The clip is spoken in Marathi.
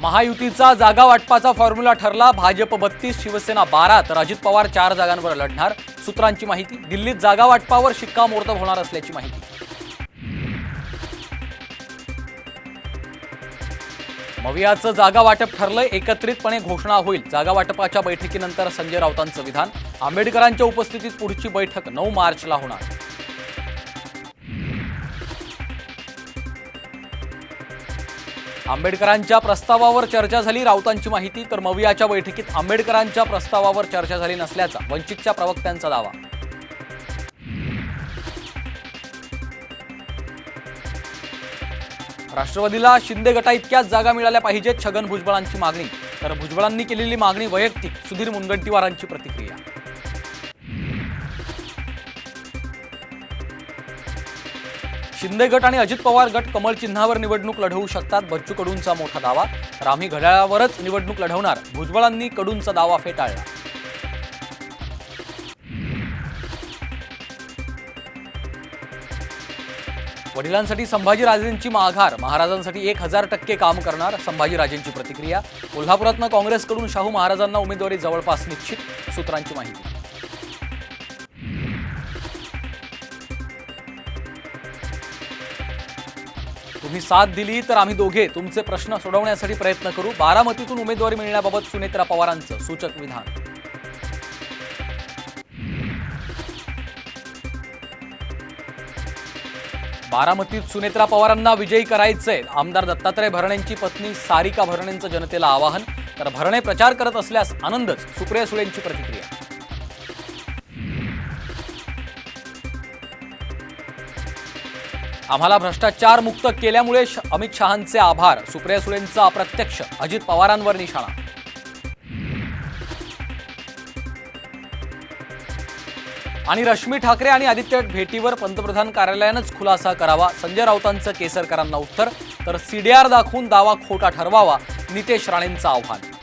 महायुतीचा जागा वाटपाचा फॉर्म्युला ठरला. भाजप बत्तीस शिवसेना बारा. तर अजित पवार चार जागांवर लढणार. सूत्रांची माहिती दिल्लीत जागा वाटपावर शिक्कामोर्तब होणार असल्याची माहिती. मवियाचं जागा वाटप ठरलंय एकत्रितपणे घोषणा होईल. जागा वाटपाच्या बैठकीनंतर संजय राऊतांचं विधान. आंबेडकरांच्या उपस्थितीत पुढची बैठक नऊ मार्चला होणार. आंबेडकरांच्या प्रस्तावावर चर्चा झाली. राऊतांची माहिती तर मवियाच्या बैठकीत आंबेडकरांच्या प्रस्तावावर चर्चा झाली नसल्याचा वंचितच्या प्रवक्त्यांचा दावा. राष्ट्रवादीला शिंदे गटा इतक्याच जागा मिळाल्या पाहिजेत छगन भुजबळांची मागणी. तर भुजबळांनी केलेली मागणी वैयक्तिक सुधीर मुनगंटीवारांची प्रतिक्रिया. शिंदे गट आणि अजित पवार गट कमळ चिन्हावर निवडणूक लढवू शकतात बच्चू कडूंचा मोठा दावा. तर आम्ही घड्याळावरच निवडणूक लढवणार. भुजबळांनी कडूंचा दावा फेटाळला. वडिलांसाठी संभाजीराजेंची माघार. महाराजांसाठी एक हजार टक्के काम करणार संभाजीराजेंची प्रतिक्रिया. कोल्हापुरातनं काँग्रेसकडून शाहू महाराजांना उमेदवारी जवळपास निश्चित सूत्रांची माहिती. तुम्ही साथ दिली तर आम्ही दोघे तुमचे प्रश्न सोडवण्यासाठी प्रयत्न करू. बारामतीतून उमेदवारी मिळण्याबाबत सुनेत्रा पवारांचं सूचक विधान. बारामतीत सुनेत्रा पवारांना विजयी करायचंय. आमदार दत्तात्रय भरणेंची पत्नी सारिका भरणेंचं जनतेला आवाहन. तर भरणे प्रचार करत असल्यास आनंदच. सुप्रिया सुळेंची प्रतिक्रिया. आम्हाला भ्रष्टाचार मुक्त केल्यामुळे अमित शहांचे आभार सुप्रिया सुळेंचा अप्रत्यक्ष अजित पवारांवर निशाणा. आणि रश्मी ठाकरे आणि आदित्य भेटीवर पंतप्रधान कार्यालयानंच खुलासा करावा संजय राऊतांचं केसरकरांना उत्तर तर सीडीआर दाखवून दावा खोटा ठरवावा नितेश राणेंचं आव्हान.